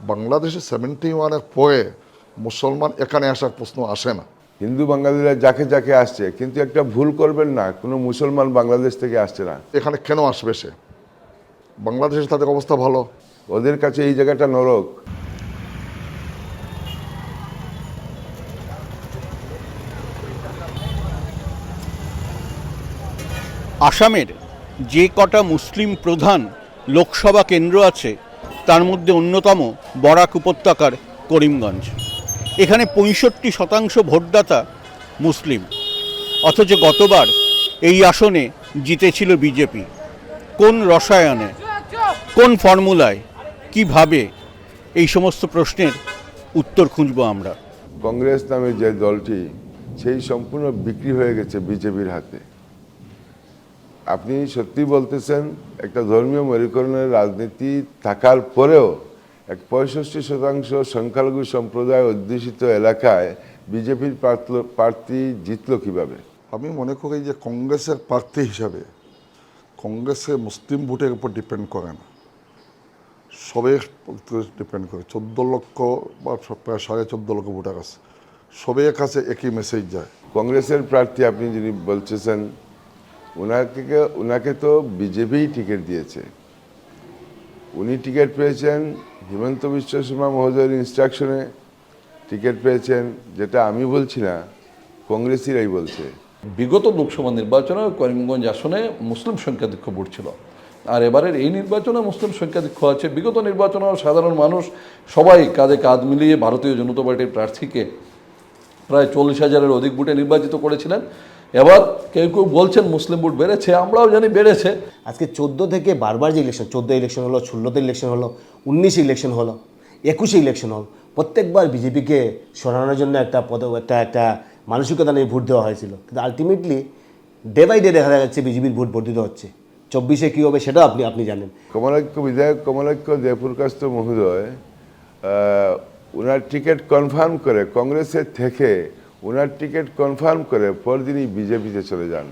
বাংলাদেশে সেভেন্টি ওয়ানের পরে মুসলমান এখানে আসার প্রশ্ন আসে না। হিন্দু বাঙালিরা যাকে যাকে আসছে কিন্তু একটা ভুল করবেন না কোনো মুসলমান বাংলাদেশ থেকে আসছে না। এখানে কেন আসবে সে? বাংলাদেশে তাদের অবস্থা ভালো? ওদের কাছে এই জায়গাটা নরক। আসামের যে কটা মুসলিম প্রধান লোকসভা কেন্দ্র আছে তার মধ্যে অন্যতম বরাক উপত্যকার করিমগঞ্জ। এখানে পঁয়ষট্টি শতাংশ ভোটদাতা মুসলিম। অথচ গতবার এই আসনে জিতেছিল বিজেপি। কোন রসায়নে, কোন ফর্মুলায়, কীভাবে এই সমস্ত প্রশ্নের উত্তর খুঁজব আমরা? কংগ্রেস নামে যে দলটি, সেই সম্পূর্ণ বিক্রি হয়ে গেছে বিজেপির হাতে। আপনি সত্যি বলতেছেন একটা ধর্মীয় মেরুকরণের রাজনীতি থাকার পরেও এক পঁয়ষট্টি শতাংশ সংখ্যালঘু সম্প্রদায় অধ্যুষিত এলাকায় বিজেপির প্রার্থী জিতল কীভাবে? আমি মনে করি যে কংগ্রেসের প্রার্থী হিসাবে কংগ্রেসে মুসলিম ভোটের উপর ডিপেন্ড করে না। সবে ডিপেন্ড করে। চোদ্দ লক্ষ বা প্রায় সাড়ে চোদ্দ লক্ষ ভোটার আছে। সবের কাছে একই মেসেজ যায়। কংগ্রেসের প্রার্থী আপনি যিনি বলতেছেন ওনাকে ওনাকে তো বিজেপিই টিকিট দিয়েছে। উনি টিকিট পেয়েছেন হিমন্ত বিশ্ব শর্মা মহোদয়ের ইনস্ট্রাকশনে টিকিট পেয়েছেন, যেটা আমি বলছি না, কংগ্রেসিরাই বলছে। বিগত লোকসভা নির্বাচনে করিমগঞ্জ আসনে মুসলিম সংখ্যাধিক্য ভোট ছিল। আর এবারের এই নির্বাচনে মুসলিম সংখ্যাধিক্য আছে। বিগত নির্বাচনেও সাধারণ মানুষ সবাই কাঁধে কাঁধ মিলিয়ে ভারতীয় জনতা পার্টির প্রার্থীকে প্রায় চল্লিশ হাজারের অধিক ভোটে নির্বাচিত করেছিলেন। এবার কেউ কেউ বলছেন মুসলিম ভোট বেড়েছে আমরাও জানি বেড়েছে। আজকে চোদ্দ থেকে বারবার যে ইলেকশন চোদ্দ ইলেকশন হলো ষোলোতে ইলেকশন হলো উনিশে ইলেকশন হলো একুশে ইলেকশন হলো প্রত্যেকবার বিজেপিকে সরানোর জন্য একটা পদ একটা একটা মানসিকতা নিয়ে ভোট দেওয়া হয়েছিল। কিন্তু আলটিমেটলি ডে বাই ডে দেখা যাচ্ছে বিজেপির ভোট বর্ধিত হচ্ছে। চব্বিশে কী হবে সেটাও আপনি আপনি জানেন। কমলাক্ষ বিধায়ক কমলাক্ষ দেবপ্রকাশ মহোদয় ওনার টিকিট কনফার্ম করে কংগ্রেসের থেকে ওনার টিকিট কনফার্ম করে পরদিনই বিজেপিতে চলে যান।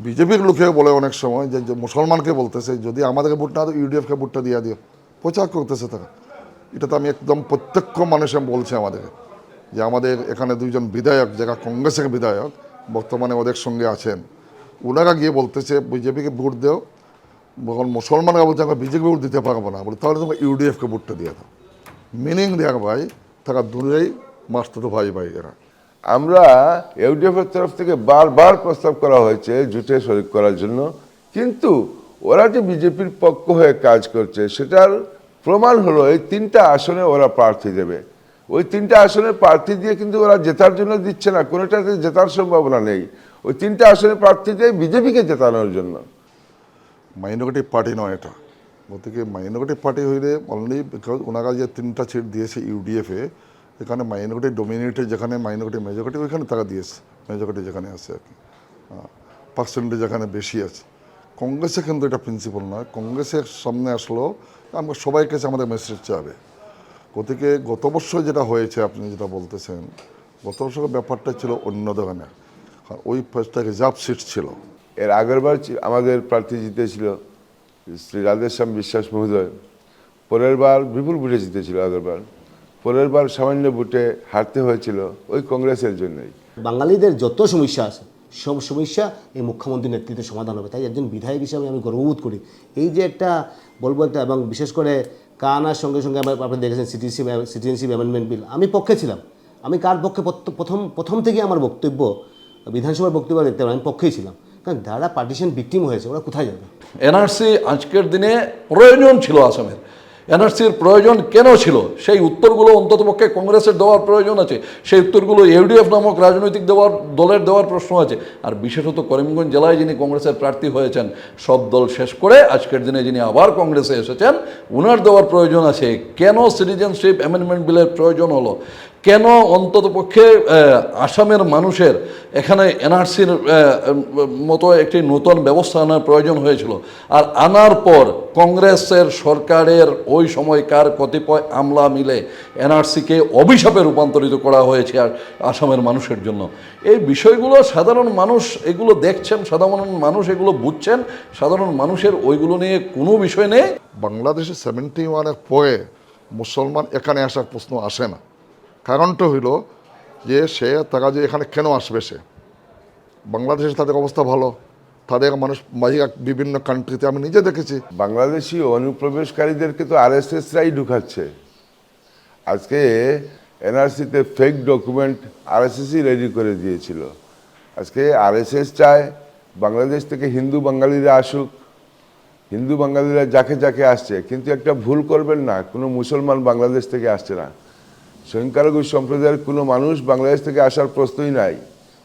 বিজেপির লোকে বলে অনেক সময় যে মুসলমানকে বলতেছে, যদি আমাদেরকে ভোট না দাও ইউডিএফকে ভোটটা দিয়ে দিও। প্রচার করতেছে তারা। এটা তো আমি একদম প্রত্যক্ষ মানুষে বলছে আমাদেরকে যে আমাদের এখানে দুইজন বিধায়ক, যারা কংগ্রেসের বিধায়ক, বর্তমানে ওদের সঙ্গে আছেন। ওনারা গিয়ে বলতেছে, বিজেপিকে ভোট দেও। যখন মুসলমানরা বলছে, আমরা বিজেপি ভোট দিতে পারব না। বলে, তাহলে তোমরা ইউডিএফকে ভোটটা দিয়ে দাও। মিনিং দেওয়ার ভাই, তারা দূরেই মাস্টার ভাই ভাই এরা। আমরা ইউডিএফের তরফ থেকে বারবার প্রস্তাব করা হয়েছে জুটে শরিক করার জন্য। কিন্তু ওরা যে বিজেপির পক্ষ হয়ে কাজ করছে, সেটার প্রমাণ হলো এই তিনটা আসনে ওরা প্রার্থী দেবে। ওই তিনটা আসনে প্রার্থী দিয়ে কিন্তু ওরা জেতার জন্য দিচ্ছে না, কোনোটাতে জেতার সম্ভাবনা নেই। ওই তিনটা আসনে প্রার্থী দিয়ে বিজেপিকে জেতানোর জন্য। মাইনরিটি পার্টি নয় এটা। গতিকে মাইনরিটি পার্টি হইলে অনলি বিকজ ওনারা যে তিনটা সিট দিয়েছে ইউডিএফে এখানে মাইনরিটি ডোমিনেটে যেখানে মাইনরিটি মেজরিটি ওইখানে তারা দিয়েছে মেজরিটি যেখানে আছে আর কি। পার্সেন্টেজ যেখানে বেশি আছে। কংগ্রেসে কিন্তু এটা প্রিন্সিপাল নয়। কংগ্রেসের সামনে আসলো আমরা সবাই কাছে আমাদের মেসেজ যাবে গতিকে গত বছর যেটা হয়েছে, আপনি যেটা বলতেছেন, গত বছরের ব্যাপারটা ছিল অন্য ধরনের। কারণ ওই ফার্স্টটা রিজার্ভ সিট ছিল। এর আগেরবার আমাদের প্রার্থী জিতেছিল শ্রী রাধেশ্যাম বিশ্বাস মহোদয়। পরের বার বিপুল ভোটে জিতেছিল আগেরবার পরের বার সামান্য ভোটে হারতে হয়েছিল ওই কংগ্রেসের জন্যই। বাঙালিদের যত সমস্যা আছে সব সমস্যা এই মুখ্যমন্ত্রীর নেতৃত্বে সমাধান হবে। তাই একজন বিধায়ক হিসাবে আমি গর্ববোধ করি। এই যে একটা বলব একটা এবং বিশেষ করে কানার সঙ্গে সঙ্গে আমার আপনি দেখেছেন সিটিজেনশিপ সিটিজেনশিপ অ্যামেন্ডমেন্ট বিল। আমি পক্ষে ছিলাম। আমি কার পক্ষে প্রথম প্রথম থেকে আমার বক্তব্য বিধানসভার বক্তব্য দেখতে পারেন আমি পক্ষেই ছিলাম। কারণ যারা পার্টিশন ভিকটিম হয়েছে ওরা কোথায় যাবে? এনআরসি আজকের দিনে প্রয়োজন ছিল আসামের। এনআরসির প্রয়োজন কেন ছিল? সেই উত্তরগুলো অন্ততপক্ষে কংগ্রেসের দেওয়ার প্রয়োজন আছে। সেই উত্তরগুলো ইউডিএফ নামক রাজনৈতিক দেওয়ার, দলের দেওয়ার প্রশ্ন আছে। আর বিশেষত করিমগঞ্জ জেলায় যিনি কংগ্রেসের প্রার্থী হয়েছেন, সব দল শেষ করে আজকের দিনে যিনি আবার কংগ্রেসে এসেছেন, উনার দেওয়ার প্রয়োজন আছে। কেন সিটিজেনশিপ অ্যামেন্ডমেন্ট বিলের প্রয়োজন হলো? কেন অন্ততপক্ষে আসামের মানুষের এখানে এনআরসির মতো একটি নতুন ব্যবস্থা আনার প্রয়োজন হয়েছিল? আর আনার পর কংগ্রেসের সরকারের ওই সময়কার কতিপয় আমলা মিলে এনআরসিকে অভিশাপে রূপান্তরিত করা হয়েছে আর আসামের মানুষের জন্য। এই বিষয়গুলো সাধারণ মানুষ এগুলো দেখছেন, সাধারণ মানুষ এগুলো বুঝছেন, সাধারণ মানুষের ওইগুলো নিয়ে কোনো বিষয় নেই। বাংলাদেশে সেভেন্টি ওয়ানের পরে মুসলমান এখানে আসার প্রশ্ন আসে না। কারণটা হইল যে সে তারা যে এখানে কেন আসবে সে? বাংলাদেশে তাদের অবস্থা ভালো, তাদের মানুষ বাহির বিভিন্ন কান্ট্রিতে আমি নিজে দেখেছি। বাংলাদেশি অনুপ্রবেশকারীদেরকে তো আরএসএসরাই ঢুকাচ্ছে। আজকে এনআরসিতে ফেক ডকুমেন্ট আরএসএসই রেডি করে দিয়েছিল। আজকে আরএসএস চায় বাংলাদেশ থেকে হিন্দু বাঙালিরা আসুক। হিন্দু বাঙালিরা যাকে যাকে আসছে, কিন্তু একটা ভুল করবেন না, কোনো মুসলমান বাংলাদেশ থেকে আসছে না। সংখ্যালঘু সম্প্রদায়ের কোনো মানুষ বাংলাদেশ থেকে আসার প্রশ্নই নাই।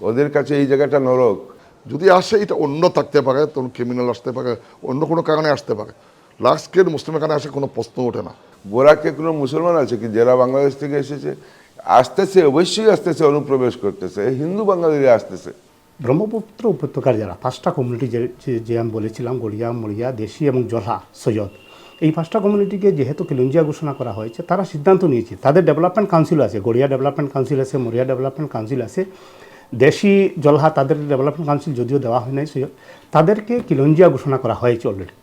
ওদের কাছে এই জায়গাটা নরক। যদি আসে এটা অন্য থাকতে পারে তখন ক্রিমিনাল আসতে পারে অন্য কোনো কারণে আসতে পারে। লাস্টকে মুসলিম এখানে আসে কোনো প্রশ্ন ওঠে না। বোরাকে কোনো মুসলমান আছে কি যারা বাংলাদেশ থেকে এসেছে? আসতেছে অবশ্যই আসতেছে অনুপ্রবেশ করতেছে। হিন্দু বাঙালিরা আসতেছে। ব্রহ্মপুত্র উপত্যকার যারা পাঁচটা কমিউনিটি যে যে- যে আমি বলেছিলাম গড়িয়া মরিয়া দেশি এবং জলহা সৈয়দ। এই পাঁচটা কমিউনিটিকে যেহেতু কিলঞ্জিয়া ঘোষণা করা হয়েছে, তারা সিদ্ধান্ত নিয়েছে। তাদের ডেভেলপমেন্ট কাউন্সিল আছে, গড়িয়া ডেভেলপমেন্ট কাউন্সিল আছে, মরিয়া ডেভেলপমেন্ট কাউন্সিল আছে, দেশি জলহা তাদের ডেভেলপমেন্ট কাউন্সিল যদিও দেওয়া হয় নাই তাদেরকে কিলঞ্জিয়া ঘোষণা করা হয়েছে অলরেডি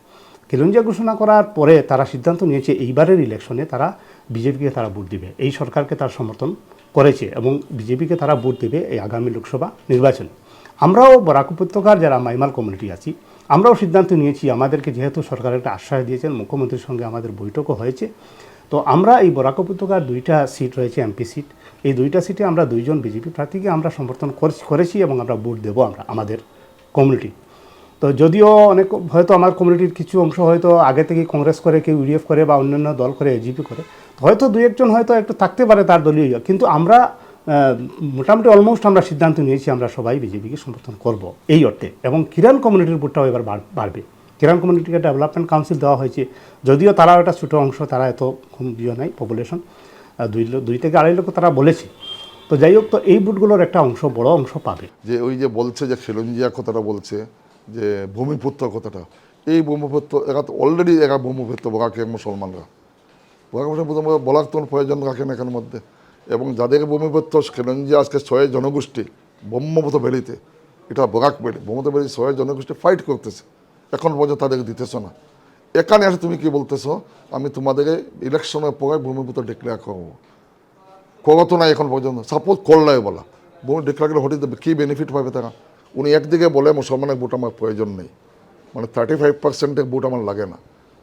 কিলঞ্জিয়া ঘোষণা করার পরে তারা সিদ্ধান্ত নিয়েছে, এইবারের ইলেকশনে তারা বিজেপিকে তারা ভোট দিবে। এই সরকারকে তার সমর্থন করেছে এবং বিজেপিকে তারা ভোট দেবে এই আগামী লোকসভা নির্বাচনে। আমরাও বরাক উপত্যকার যারা মাইমাল কমিউনিটি আছি আমরাও সিদ্ধান্ত নিয়েছি, আমাদেরকে যেহেতু সরকার একটা আশ্বাস দিয়েছেন, মুখ্যমন্ত্রীর সঙ্গে আমাদের বৈঠকও হয়েছে তো আমরা এই বরাক উপত্যকার দুইটা সিট রয়েছে এমপি সিট এই দুইটা সিটে আমরা দুইজন বিজেপি প্রার্থীকে আমরা সমর্থন করেছি- এবং আমরা ভোট দেবো আমরা, আমাদের কমিউনিটি তো যদিও অনেক, হয়তো আমার কমিউনিটির কিছু অংশ হয়তো আগে থেকে কংগ্রেস করে, কেউ ইউডিএফ করে বা অন্যান্য দল করে এজিপি করে, হয়তো দুই একজন হয়তো একটু থাকতে পারে তার দলীয়। কিন্তু আমরা মোটামুটি অলমোস্ট আমরা সিদ্ধান্ত নিয়েছি, আমরা সবাই বিজেপিকে সমর্থন করব এই অর্থে। এবং কিরান কমিউনিটির ভোটটাও এবার বাড়- বাড়বে। কিরান কমিউনিটিকে ডেভেলপমেন্ট কাউন্সিল দেওয়া হয়েছে। যদিও তারা একটা ছোটো অংশ, তারা এত ইয়ে নাই পপুলেশন দুই দুই থেকে আড়াই লক্ষ তারা বলেছে। তো যাই হোক, তো এই ভোটগুলোর একটা অংশ, বড় অংশ পাবে। যে ওই যে বলছে যে খিলঞ্জিয়া কথাটা বলছে, যে ভূমিপুত্র কথাটা, এই ব্রহ্মপুত্র, এরা তো অলরেডি এরা ভূমিপুত্র বগাকে মুসলমানরা। বগাকে মুসলমান বলার তো প্রয়োজন রাখে না এখানের মধ্যে? এবং যাদের ভূমিপুত্র খিলঞ্জিয়া আজকে ছয় জনগোষ্ঠী, ব্রহ্মপুত্র বেড়িতে এটা বরাক বেড়ি ব্রহ্মপুত্র বেড়ি ছয় জনগোষ্ঠী ফাইট করতেছে। এখন পর্যন্ত তাদেরকে দিতেছ না। এখানে এসে তুমি কি বলতেছো? আমি তোমাদের ইলেকশনের পরে ভূমিপুত্র ডিক্লেয়ার করব। কত নাই এখন পর্যন্ত। সাপোজ করলাই বলা। বহু ডিক্লার করলে হঠাৎ কী বেনিফিট পাবে তারা? উনি একদিকে বলে, মুসলমানের ভোট আমার প্রয়োজন নেই। মানে থার্টি ফাইভ পার্সেন্টের ভোট আমার লাগে না।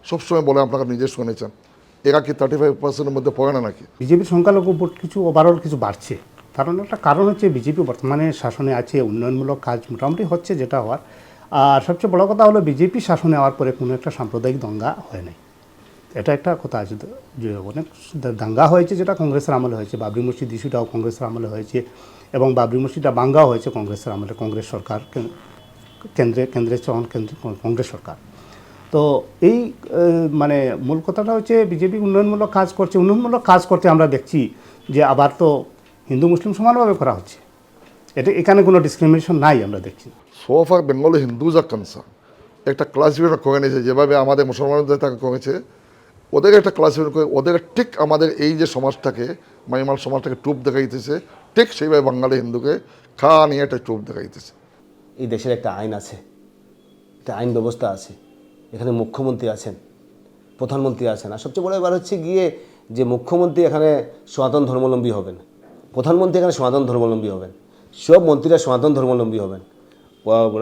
সবসময় বলে, আপনারা নিজে শুনেছেন। এরা কি থার্টি ফাইভ পার্সেন্টের মধ্যে পড়ে না নাকি? বিজেপির সংখ্যালঘু ভোট কিছু ওভারঅল কিছু বাড়ছে। কারণ একটা কারণ হচ্ছে বিজেপি বর্তমানে শাসনে আছে, উন্নয়নমূলক কাজ মোটামুটি হচ্ছে যেটা হওয়ার। আর সবচেয়ে বড় কথা হলো বিজেপি শাসনে হওয়ার পরে কোনো একটা সাম্প্রদায়িক দঙ্গা হয় নাই। এটা একটা কথা আছে যে অনেক দাঙ্গা হয়েছে যেটা কংগ্রেসের আমলে হয়েছে। বাবরি মসজিদ ইস্যুটাও কংগ্রেসের আমলে হয়েছে এবং বাবরি মসজিদটা বাঙ্গাও হয়েছে কংগ্রেসের আমলে, কংগ্রেস সরকার কেন- কেন্দ্রে কেন্দ্রের চয়ন কেন্দ্র, কংগ্রেস সরকার। তো এই মানে মূল কথাটা হচ্ছে বিজেপি উন্নয়নমূলক কাজ করছে উন্নয়নমূলক কাজ করতে আমরা দেখছি যে আবার তো হিন্দু মুসলিম সমানভাবে করা হচ্ছে। এটা এখানে কোনো ডিসক্রিমিনেশন নাই আমরা দেখছি। So far Bengal Hindus are concern একটা ক্লাসিফিকেশন করে নিয়েছে যেভাবে আমাদের মুসলমানদের তাকে করেছে ওদের একটা ক্লাসিফিকেশন করে ওদের ঠিক আমাদের এই যে সমাজটাকে মাইমাল সমাজটাকে টুপ দেখাইতেছে ঠিক সেইভাবে বাঙালি হিন্দুকে খা নিয়ে একটা টুপ দেখাইতেছে। এই দেশের একটা আইন আছে একটা আইন ব্যবস্থা আছে। এখানে মুখ্যমন্ত্রী আছেন, প্রধানমন্ত্রী আছেন। আর সবচেয়ে বড় ব্যাপার হচ্ছে গিয়ে যে মুখ্যমন্ত্রী এখানে সনাতন ধর্মাবলম্বী হবেন, প্রধানমন্ত্রী এখানে সনাতন ধর্মাবলম্বী হবেন, সব মন্ত্রীরা সনাতন ধর্মাবলম্বী হবেন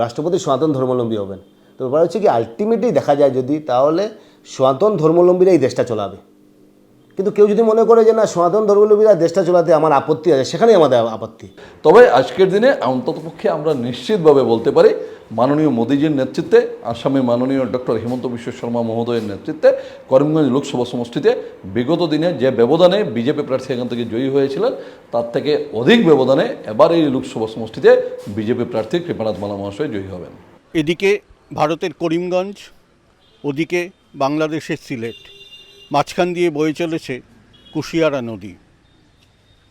রাষ্ট্রপতি সনাতন ধর্মাবলম্বী হবেন। তো ব্যাপার হচ্ছে কি আলটিমেটলি দেখা যায় যদি তাহলে সনাতন ধর্মাবলম্বীরা এই দেশটা চলাবে। কিন্তু কেউ যদি মনে করে যে না, সনাতন ধর্মাবলম্বীরা দেশটা চলাতে আমার আপত্তি আছে, সেখানেই আমাদের আপত্তি। তবে আজকের দিনে অন্ততপক্ষে আমরা নিশ্চিতভাবে বলতে পারি মাননীয় মোদীজির নেতৃত্বে আসামের মাননীয় ডক্টর হিমন্ত বিশ্ব শর্মা মহোদয়ের নেতৃত্বে, করিমগঞ্জ লোকসভা সমষ্টিতে বিগত দিনে যে ব্যবধানে বিজেপি প্রার্থী এখান থেকে জয়ী হয়েছিলেন, তার থেকে অধিক ব্যবধানে এবার এই লোকসভা সমষ্টিতে বিজেপি প্রার্থী কৃপানাথ মালা মহাশয় জয়ী হবেন। এদিকে ভারতের করিমগঞ্জ, ওদিকে বাংলাদেশের সিলেট, মাঝখান দিয়ে বয়ে চলেছে কুশিয়ারা নদী।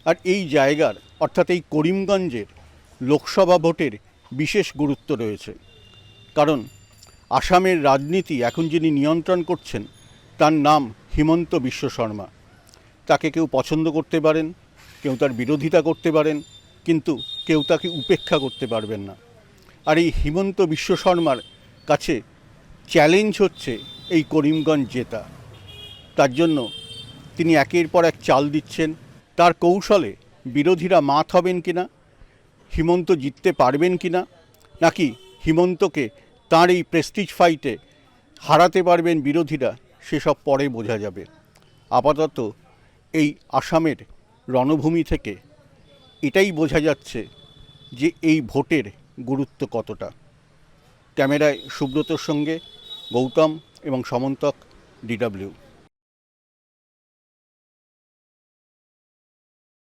আর এই জায়গার, অর্থাৎ এই করিমগঞ্জের লোকসভা ভোটের বিশেষ গুরুত্ব রয়েছে। কারণ, আসামের রাজনীতি এখন যিনি নিয়ন্ত্রণ করছেন, তার নাম হিমন্ত বিশ্ব শর্মা। তাকে কেউ পছন্দ করতে পারেন, কেউ তার বিরোধিতা করতে পারেন, কিন্তু কেউ তাকে উপেক্ষা করতে পারবেন না। আর এই হিমন্ত বিশ্ব শর্মার কাছে চ্যালেঞ্জ হচ্ছে এই করিমগঞ্জ জেতা। তার জন্য তিনি একের পর এক চাল দিচ্ছেন। তার কৌশলে বিরোধীরা মাত হবেন কিনা হিমন্ত জিততে পারবেন কিনা নাকি হিমন্তকে তার এই প্রেস্টিজ ফাইটে হারাতে পারবেন বিরোধীরা? সেসব পরে বোঝা যাবে। আপাতত এই আসামের রণভূমি থেকে এটাই বোঝা যাচ্ছে যে এই ভোটের গুরুত্ব কতটা। ক্যামেরায় সুব্রতর সঙ্গে গৌতম এবং সমন্তক ডিডাব্লিউ